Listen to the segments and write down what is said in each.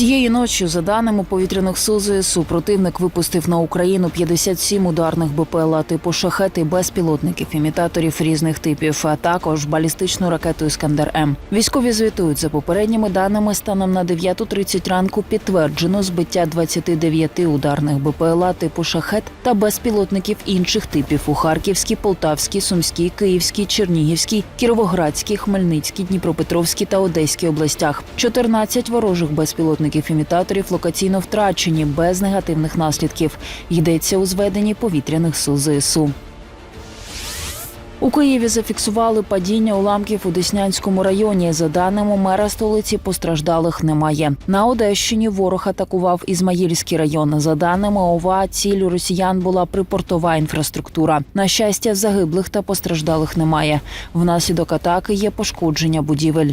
Цієї ночі, за даними повітряних сил ЗСУ, противник випустив на Україну 57 ударних БПЛА типу шахет і безпілотників, імітаторів різних типів, а також балістичну ракету Іскандер М. Військові звітують за попередніми даними. Станом на 9.30 ранку підтверджено збиття 29 ударних БПЛА типу шахет та безпілотників інших типів у Харківській, Полтавській, Сумській, Київській, Чернігівській, Кіровоградській, Хмельницькій, Дніпропетровській та Одеській областях. 14 ворожих безпілотників імітаторів локаційно втрачені без негативних наслідків. Йдеться у зведенні повітряних сил ЗСУ. У Києві зафіксували падіння уламків у Деснянському районі. За даними мера столиці, постраждалих немає. На Одещині ворог атакував Ізмаїльський район. За даними ОВА, ціллю росіян була припортова інфраструктура. На щастя, загиблих та постраждалих немає. Внаслідок атаки є пошкодження будівель.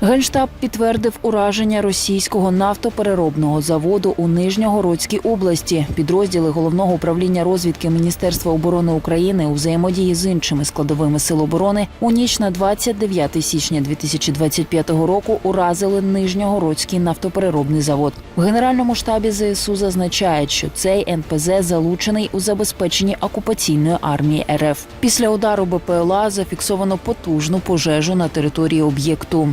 Генштаб підтвердив ураження російського нафтопереробного заводу у Нижньогородській області. Підрозділи головного управління розвідки Міністерства оборони України у взаємодії з іншими складовими сил оборони у ніч на 29 січня 2025 року уразили Нижньогородський нафтопереробний завод. В генеральному штабі ЗСУ зазначають, що цей НПЗ залучений у забезпеченні окупаційної армії РФ. Після удару БПЛА зафіксовано потужну пожежу на території об'єкту.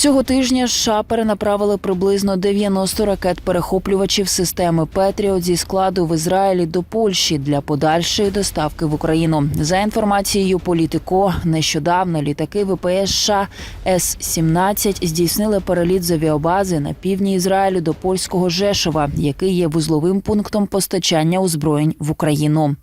Цього тижня США перенаправили приблизно 90 ракет-перехоплювачів системи Петріот зі складу в Ізраїлі до Польщі для подальшої доставки в Україну. За інформацією Політико, нещодавно літаки ВПС США С-17 здійснили переліт з авіабази на півдні Ізраїлю до польського Жешова, який є вузловим пунктом постачання озброєнь в Україну.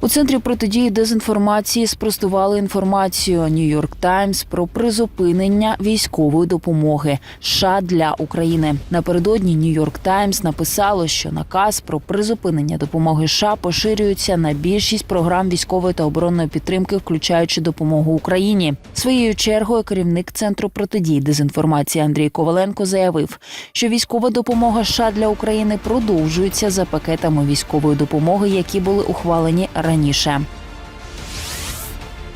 У центрі протидії дезінформації спростували інформацію Нью-Йорк Таймс про призупинення військової допомоги США для України. Напередодні Нью-Йорк Таймс написало, що наказ про призупинення допомоги США поширюється на більшість програм військової та оборонної підтримки, включаючи допомогу Україні. Своєю чергою керівник центру протидії дезінформації Андрій Коваленко заявив, що військова допомога США для України продовжується за пакетами військової допомоги, які були ухвалені раніше.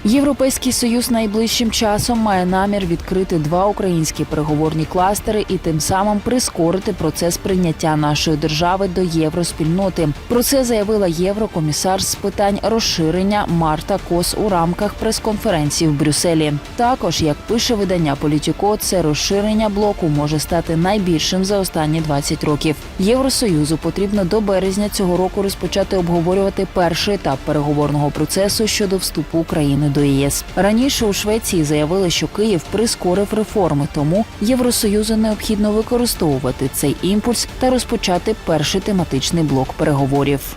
Європейський союз найближчим часом має намір відкрити два українські переговорні кластери і тим самим прискорити процес прийняття нашої держави до євроспільноти. Про це заявила єврокомісар з питань розширення Марта Кос у рамках прес-конференції в Брюсселі. Також, як пише видання Політіко, це розширення блоку може стати найбільшим за останні 20 років. Євросоюзу потрібно до березня цього року розпочати обговорювати перший етап переговорного процесу щодо вступу України до ЄС. Раніше у Швеції заявили, що Київ прискорив реформи, тому Євросоюзу необхідно використовувати цей імпульс та розпочати перший тематичний блок переговорів.